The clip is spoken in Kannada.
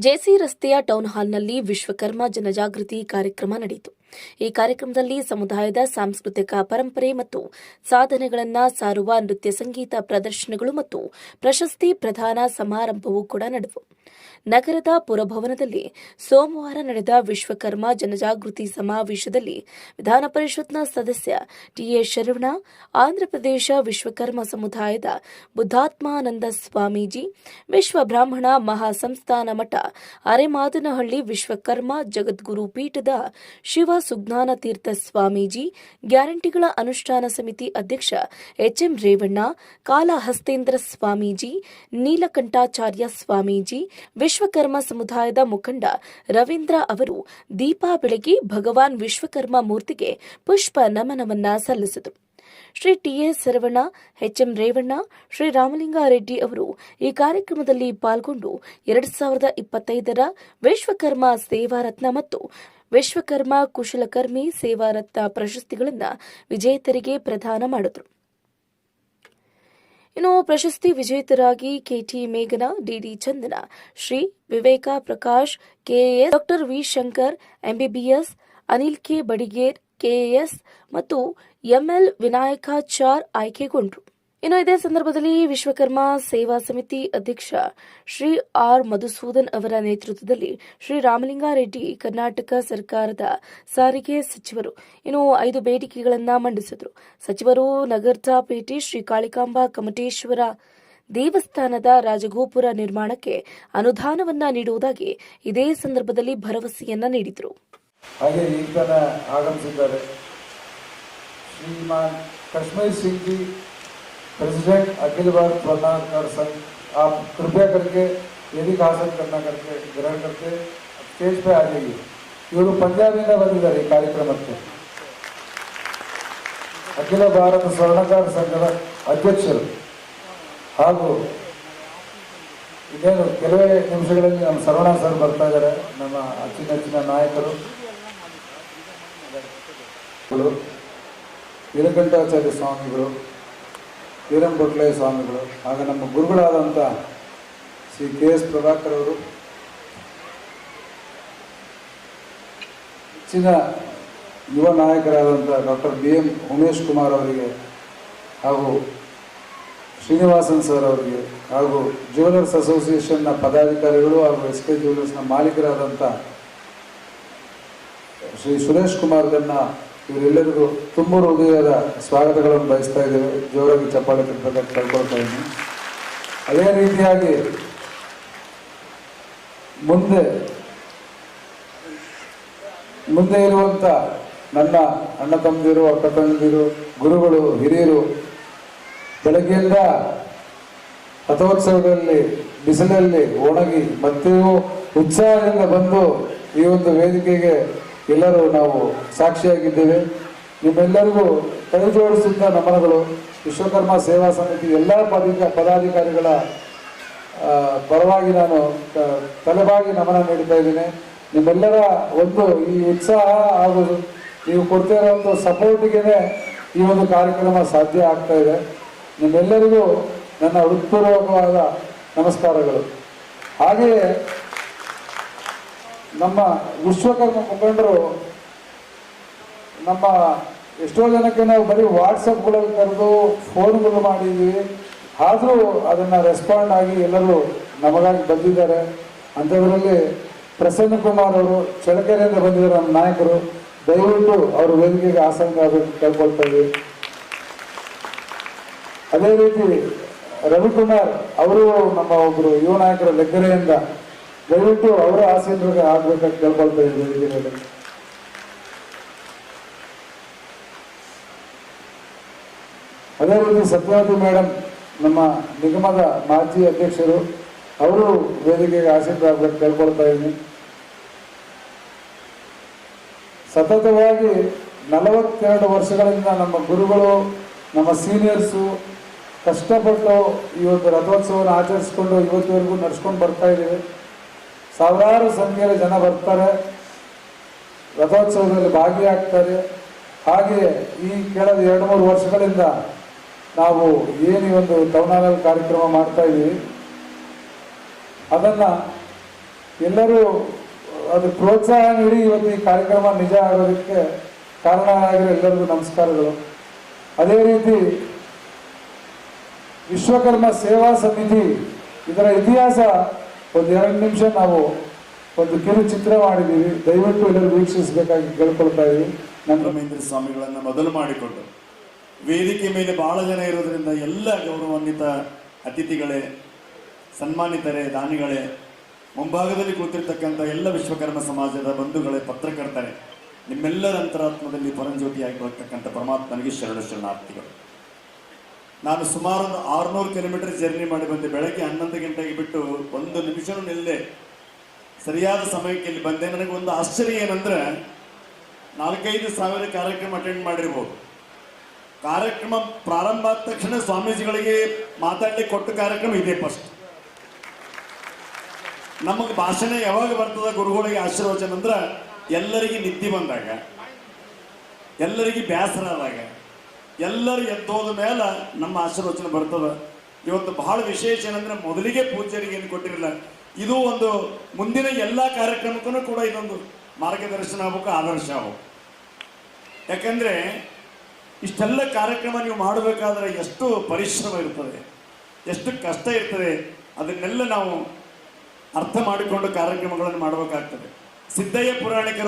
ಜೆಸಿ ರಸ್ತೆಯ ಟೌನ್ ಹಾಲ್ನಲ್ಲಿ ವಿಶ್ವಕರ್ಮ ಜನಜಾಗೃತಿ ಕಾರ್ಯಕ್ರಮ ನಡೆಯಿತು. ಈ ಕಾರ್ಯಕ್ರಮದಲ್ಲಿ ಸಮುದಾಯದ ಸಾಂಸ್ಕೃತಿಕ ಪರಂಪರೆ ಮತ್ತು ಸಾಧನೆಗಳನ್ನು ಸಾರುವ ನೃತ್ಯ ಸಂಗೀತ ಪ್ರದರ್ಶನಗಳು ಮತ್ತು ಪ್ರಶಸ್ತಿ ಪ್ರದಾನ ಸಮಾರಂಭವೂ ಕೂಡ ನಡೆದವು. ನಗರದ ಪುರಭವನದಲ್ಲಿ ಸೋಮವಾರ ನಡೆದ ವಿಶ್ವಕರ್ಮ ಜನಜಾಗೃತಿ ಸಮಾವೇಶದಲ್ಲಿ ವಿಧಾನ ಪರಿಷತ್ನ ಸದಸ್ಯ ಟಿಎ ಶರವಣ ಆಂಧ್ರಪ್ರದೇಶ ವಿಶ್ವಕರ್ಮ ಸಮುದಾಯದ ಬುದ್ಧಾತ್ಮಾನಂದ ಸ್ವಾಮೀಜಿ, ವಿಶ್ವ ಬ್ರಾಹ್ಮಣ ಮಹಾಸಂಸ್ಥಾನ ಮಠ ಅರೆಮಾದನಹಳ್ಳಿ ವಿಶ್ವಕರ್ಮ ಜಗದ್ಗುರು ಪೀಠದ ಶಿವ ಸುಜ್ಞಾನ ತೀರ್ಥ ಸ್ವಾಮೀಜಿ, ಗ್ಯಾರಂಟಿಗಳ ಅನುಷ್ಠಾನ ಸಮಿತಿ ಅಧ್ಯಕ್ಷ ಎಚ್ಎಂ ರೇವಣ್ಣ, ಕಾಲಹಸ್ತೇಂದ್ರ ಸ್ವಾಮೀಜಿ, ನೀಲಕಂಠಾಚಾರ್ಯ ಸ್ವಾಮೀಜಿ, ವಿಶ್ವಕರ್ಮ ಸಮುದಾಯದ ಮುಖಂಡ ರವೀಂದ್ರ ಅವರು ದೀಪ ಬೆಳಗಿ ಭಗವಾನ್ ವಿಶ್ವಕರ್ಮ ಮೂರ್ತಿಗೆ ಪುಷ್ಪ ನಮನವನ್ನ ಸಲ್ಲಿಸಿದರು. ಶ್ರೀ ಟಿಎಸ್ ಸರವಣ, ಎಚ್ಎಂ ರೇವಣ್ಣ, ಶ್ರೀ ರಾಮಲಿಂಗಾರೆಡ್ಡಿ ಅವರು ಈ ಕಾರ್ಯಕ್ರಮದಲ್ಲಿ ಪಾಲ್ಗೊಂಡು ಎರಡು ಸಾವಿರದ ಇಪ್ಪತ್ತೈದರ ವಿಶ್ವಕರ್ಮ ಸೇವಾರತ್ನ ಮತ್ತು ವಿಶ್ವಕರ್ಮ ಕುಶಲಕರ್ಮಿ ಸೇವಾರತ್ನ ಪ್ರಶಸ್ತಿಗಳನ್ನು ವಿಜೇತರಿಗೆ ಪ್ರದಾನ ಮಾಡಿದರು. ಇನ್ನು ಪ್ರಶಸ್ತಿ ವಿಜೇತರಾಗಿ ಕೆಟಿ ಮೇಘನಾ, D D Chandana, Shri Viveka Prakash K A S doctor V Shankar M B B S Anil K. Badiger K A S ಮತ್ತು ಎಂಎಲ್ ವಿನಾಯಕಾಚಾರ್ ಆಯ್ಕೆಗೊಂಡರು. ಇನ್ನು ಇದೇ ಸಂದರ್ಭದಲ್ಲಿ ವಿಶ್ವಕರ್ಮ ಸೇವಾ ಸಮಿತಿ ಅಧ್ಯಕ್ಷ ಶ್ರೀ ಆರ್ ಮಧುಸೂದನ್ ಅವರ ನೇತೃತ್ವದಲ್ಲಿ ಶ್ರೀ ರಾಮಲಿಂಗಾರೆಡ್ಡಿ ಕರ್ನಾಟಕ ಸರ್ಕಾರದ ಸಾರಿಗೆ ಸಚಿವರು ಇನ್ನು ಐದು ಬೇಡಿಕೆಗಳನ್ನು ಮಂಡಿಸಿದರು. ಸಚಿವರು ನಗರ್ತಾಪೇಟೆ ಶ್ರೀ ಕಾಳಿಕಾಂಬಾ ಕಮಟೇಶ್ವರ ದೇವಸ್ಥಾನದ ರಾಜಗೋಪುರ ನಿರ್ಮಾಣಕ್ಕೆ ಅನುದಾನವನ್ನ ನೀಡುವುದಾಗಿ ಇದೇ ಸಂದರ್ಭದಲ್ಲಿ ಭರವಸೆಯನ್ನ ನೀಡಿದರು. ಶ್ರೀಮಾನ್ ಕಶ್ಮೀರ್ ಸಿಂಗ್ प्रेसिडेंट अखिल भारत वर्णाधिकार संघ आप कृपया करके यदि हासिल करना करके ग्रहण करके ಸ್ಟೇಜ್ ಪೇ ಆ जाइए ಇವರು ಪಂಜಾಬಿಂದ ಬಂದಿದ್ದಾರೆ ಈ ಕಾರ್ಯಕ್ರಮಕ್ಕೆ ಅಖಿಲ ಭಾರತ ಸ್ವರ್ಣಕಾರ ಸಂಘದ ಅಧ್ಯಕ್ಷರು ಹಾಗೂ ಇನ್ನೇನು ಕೆಲವೇ ನಿಮಿಷಗಳಲ್ಲಿ ನಮ್ಮ ಸರವಣ ಸರ್ ಬರ್ತಾ ಇದ್ದಾರೆ ನಮ್ಮ ಅಚ್ಚುಮೆಚ್ಚಿನ ನಾಯಕರು ನೀಲಕಂಠಾಚಾರ್ಯ ಸ್ವಾಮಿಗಳು ವೀರಂಬೊಟ್ಲೆಯ ಸ್ವಾಮಿಗಳು ಹಾಗೆ ನಮ್ಮ ಗುರುಗಳಾದಂಥ ಶ್ರೀ ಕೆ ಎಸ್ ಪ್ರಭಾಕರ್ ಅವರು, ಹೆಚ್ಚಿನ ಯುವ ನಾಯಕರಾದಂಥ doctor B M Umesh Kumar ಅವರಿಗೆ ಹಾಗೂ ಶ್ರೀನಿವಾಸನ್ ಸರ್ ಅವರಿಗೆ ಹಾಗೂ ಜ್ಯುವೆಲರ್ಸ್ ಅಸೋಸಿಯೇಷನ್ನ ಪದಾಧಿಕಾರಿಗಳು ಹಾಗೂ ಎಸ್ ಕೆ ಜ್ಯುವೆಲರ್ಸ್ನ ಮಾಲೀಕರಾದಂಥ ಶ್ರೀ ಸುರೇಶ್ ಕುಮಾರ್ ಗನ್ನ ಇವರೆಲ್ಲರಿಗೂ ತುಂಬ ಹೃದಯದ ಸ್ವಾಗತಗಳನ್ನು ಬಯಸ್ತಾ ಇದ್ದೇವೆ. ಜೋರಾಗಿ ಚಪ್ಪಾಳೆ ತಟ್ಟಬೇಕಂತ ಕಳ್ಕೊಳ್ತಾ ಇದ್ದೀನಿ. ಅದೇ ರೀತಿಯಾಗಿ ಮುಂದೆ ಮುಂದೆ ಇರುವಂಥ ನನ್ನ ಅಣ್ಣ ತಮ್ಮದಿರು, ಅಕ್ಕ ತಂದಿರು ಗುರುಗಳು, ಹಿರಿಯರು, ಬೆಳಗ್ಗೆಯಿಂದ ರಥೋತ್ಸವದಲ್ಲಿ, ಬಿಸಿಲಲ್ಲಿ ಒಣಗಿ ಮತ್ತೆಯೂ ಉತ್ಸಾಹದಿಂದ ಬಂದು ಈ ಒಂದು ವೇದಿಕೆಗೆ ಎಲ್ಲರೂ ನಾವು ಸಾಕ್ಷಿಯಾಗಿದ್ದೇವೆ. ನಿಮ್ಮೆಲ್ಲರಿಗೂ ಕೈ ಜೋಡಿಸಿದ್ದ ನಮನಗಳು. ವಿಶ್ವಕರ್ಮ ಸೇವಾ ಸಮಿತಿ ಎಲ್ಲ ಪದಿಕ ಪದಾಧಿಕಾರಿಗಳ ಪರವಾಗಿ ನಾನು ತಲೆಬಾಗಿ ನಮನ ನೀಡ್ತಾ ಇದ್ದೀನಿ. ನಿಮ್ಮೆಲ್ಲರ ಒಂದು ಈ ಉತ್ಸಾಹ ಹಾಗೂ ನೀವು ಕೊಡ್ತಾ ಇರುವಂಥ ಸಪೋರ್ಟಿಗೆ ಈ ಒಂದು ಕಾರ್ಯಕ್ರಮ ಸಾಧ್ಯ ಆಗ್ತಾ ಇದೆ. ನಿಮ್ಮೆಲ್ಲರಿಗೂ ನನ್ನ ಹೃತ್ಪೂರ್ವಕವಾದ ನಮಸ್ಕಾರಗಳು. ಹಾಗೆಯೇ ನಮ್ಮ ವಿಶ್ವಕರ್ಮ ಮುಖಂಡರು, ನಮ್ಮ ಎಷ್ಟೋ ಜನಕ್ಕೆ ನಾವು ಬರೀ ವಾಟ್ಸಪ್ಗಳಲ್ಲಿ ಕರೆದು ಫೋನ್ಗಳು ಮಾಡಿದ್ದೀವಿ ಆದರೂ ಅದನ್ನು ರೆಸ್ಪಾಂಡ್ ಆಗಿ ಎಲ್ಲರೂ ನಮಗಾಗಿ ಬಂದಿದ್ದಾರೆ. ಅಂಥದ್ರಲ್ಲಿ ಪ್ರಸನ್ನ ಕುಮಾರ್ ಅವರು ಚಳಕೆರೆಯಿಂದ ಬಂದಿದ್ದಾರೆ ನಮ್ಮ ನಾಯಕರು. ದಯವಿಟ್ಟು ಅವರ ವೇದಿಕೆಗೆ ಆಸಂಗ ಆಗಬೇಕು ಅದೇ ರೀತಿ ರವಿಕುಮಾರ್ ಅವರು ನಮ್ಮ ಒಬ್ಬರು ಯುವ ನಾಯಕರು ಲೆಗ್ಗರೆಯಿಂದ ದಯವಿಟ್ಟು ಅವರ ಆಸೀನರಿಗೆ ಆಗ್ಬೇಕಂತ ಕೇಳ್ಕೊಳ್ತಾ ಇದ್ದೀವಿ ಅದೇ ರೀತಿ ಸತ್ಯವತಿ ಮೇಡಮ್ ನಮ್ಮ ನಿಗಮದ ಮಾಜಿ ಅಧ್ಯಕ್ಷರು, ಅವರು ವೇದಿಕೆಗೆ ಆಸೀನರಾಗಬೇಕು ಕೇಳ್ಕೊಳ್ತಾ ಇದ್ದೀನಿ. ಸತತವಾಗಿ ನಲವತ್ತೆರಡು ವರ್ಷಗಳಿಂದ ನಮ್ಮ ಗುರುಗಳು, ನಮ್ಮ ಸೀನಿಯರ್ಸು ಕಷ್ಟಪಟ್ಟು ಈ ಒಂದು ರಥೋತ್ಸವವನ್ನು ಆಚರಿಸ್ಕೊಂಡು ಇವತ್ತಿವರೆಗೂ ನಡೆಸ್ಕೊಂಡು ಬರ್ತಾ ಇದ್ದೀವಿ. ಸಾವಿರಾರು ಸಂಖ್ಯೆಯಲ್ಲಿ ಜನ ಬರ್ತಾರೆ. ರಥೋತ್ಸವದಲ್ಲಿ ಭಾಗಿಯಾಗ್ತಾರೆ. ಹಾಗೆಯೇ ಈ ಕಳೆದ ಎರಡು ಮೂರು ವರ್ಷಗಳಿಂದ ನಾವು ಏನು ಈ ಒಂದು ಟೌನ್ ಕಾರ್ಯಕ್ರಮ ಮಾಡ್ತಾ ಇದ್ದೀವಿ. ಅದನ್ನು ಎಲ್ಲರೂ ಅದು ಪ್ರೋತ್ಸಾಹ ನೀಡಿ ಇವತ್ತು ಈ ಕಾರ್ಯಕ್ರಮ ನಿಜ ಆಗೋದಕ್ಕೆ ಕಾರಣ ಆಗಿರೋ ಎಲ್ಲರಿಗೂ ನಮಸ್ಕಾರಗಳು. ಅದೇ ರೀತಿ ವಿಶ್ವಕರ್ಮ ಸೇವಾ ಸಮಿತಿ ಇದರ ಇತಿಹಾಸ ಒಂದು ಎರಡು ನಿಮಿಷ ನಾವು ಒಂದು ಕಿರು ಚಿತ್ರ ಮಾಡಿದ್ದೀವಿ. ದಯವಿಟ್ಟು ಎಲ್ಲರೂ ವೀಕ್ಷಿಸಬೇಕಾಗಿ ಕೇಳ್ಕೊಳ್ತಾ ಇದ್ದೀವಿ. ನಮ್ಮ ರಮೇಂದ್ರ ಸ್ವಾಮಿಗಳನ್ನ ಮೊದಲು ಮಾಡಿಕೊಂಡು ವೇದಿಕೆ ಮೇಲೆ ಬಹಳ ಜನ ಇರೋದ್ರಿಂದ ಎಲ್ಲ ಗೌರವಾನ್ವಿತ ಅತಿಥಿಗಳೇ, ಸನ್ಮಾನಿತರೇ, ದಾನಿಗಳೇ, ಮುಂಭಾಗದಲ್ಲಿ ಕೂತಿರ್ತಕ್ಕಂಥ ಎಲ್ಲ ವಿಶ್ವಕರ್ಮ ಸಮಾಜದ ಬಂಧುಗಳೇ, ಪತ್ರಕರ್ತರೇ, ನಿಮ್ಮೆಲ್ಲರ ಅಂತರಾತ್ಮದಲ್ಲಿ ಪರಂಜ್ಯೋತಿಯಾಗಿ ಬರ್ತಕ್ಕಂಥ ಪರಮಾತ್ಮನಿಗೆ ಶರಣ ಶರಣಾರ್ಥಿಗಳು. ನಾನು ಸುಮಾರು ಒಂದು ಆರುನೂರು ಕಿಲೋಮೀಟರ್ ಜರ್ನಿ ಮಾಡಿ ಬಂದೆ. ಬೆಳಗ್ಗೆ ಹನ್ನೊಂದು ಗಂಟೆಗೆ ಬಿಟ್ಟು ಒಂದು ನಿಮಿಷನೂ ನಿಲ್ಲದೆ ಸರಿಯಾದ ಸಮಯಕ್ಕೆ ಇಲ್ಲಿ ಬಂದೆ. ನನಗೆ ಒಂದು ಆಶ್ಚರ್ಯ ಏನಂದ್ರೆ, ನಾಲ್ಕೈದು ಸಾವಿರ ಕಾರ್ಯಕ್ರಮ ಅಟೆಂಡ್ ಮಾಡಿರ್ಬೋದು. ಕಾರ್ಯಕ್ರಮ ಪ್ರಾರಂಭ ಆದ ತಕ್ಷಣ ಸ್ವಾಮೀಜಿಗಳಿಗೆ ಮಾತಾಡ್ಲಿಕ್ಕೆ ಕೊಟ್ಟ ಕಾರ್ಯಕ್ರಮ ಇದೆ ಫಸ್ಟ್ ನಮಗೆ ಭಾಷಣ ಯಾವಾಗ ಬರ್ತದ ಗುರುಗಳಿಗೆ ಆಶೀರ್ವಚನ ಅಂದ್ರೆ, ಎಲ್ಲರಿಗೆ ನಿದ್ದೆ ಬಂದಾಗ, ಎಲ್ಲರಿಗೆ ಬೇಸರ ಆದಾಗ ಎಲ್ಲರೂ ಎದ್ದೋದ ಮೇಲೆ ನಮ್ಮ ಆಶೀರ್ವಚನ ಬರ್ತದ. ಇವತ್ತು ಬಹಳ ವಿಶೇಷ ಏನಂದ್ರೆ ಮೊದಲಿಗೆ ಪೂಜ್ಯರಿಗೆ ಏನು ಕೊಟ್ಟಿರಲಿಲ್ಲ. ಇದು ಒಂದು ಮುಂದಿನ ಎಲ್ಲ ಕಾರ್ಯಕ್ರಮಕ್ಕೂ ಕೂಡ ಇದೊಂದು ಮಾರ್ಗದರ್ಶನ ಆಗ್ಬೇಕು, ಆದರ್ಶ ಆಗ್ಬೇಕು. ಯಾಕಂದ್ರೆ ಇಷ್ಟೆಲ್ಲ ಕಾರ್ಯಕ್ರಮ ನೀವು ಮಾಡಬೇಕಾದ್ರೆ ಎಷ್ಟು ಪರಿಶ್ರಮ ಇರ್ತದೆ, ಎಷ್ಟು ಕಷ್ಟ ಇರ್ತದೆ, ಅದನ್ನೆಲ್ಲ ನಾವು ಅರ್ಥ ಮಾಡಿಕೊಂಡು ಕಾರ್ಯಕ್ರಮಗಳನ್ನು ಮಾಡಬೇಕಾಗ್ತದೆ. ಸಿದ್ದಯ್ಯ ಪುರಾಣಿಕರು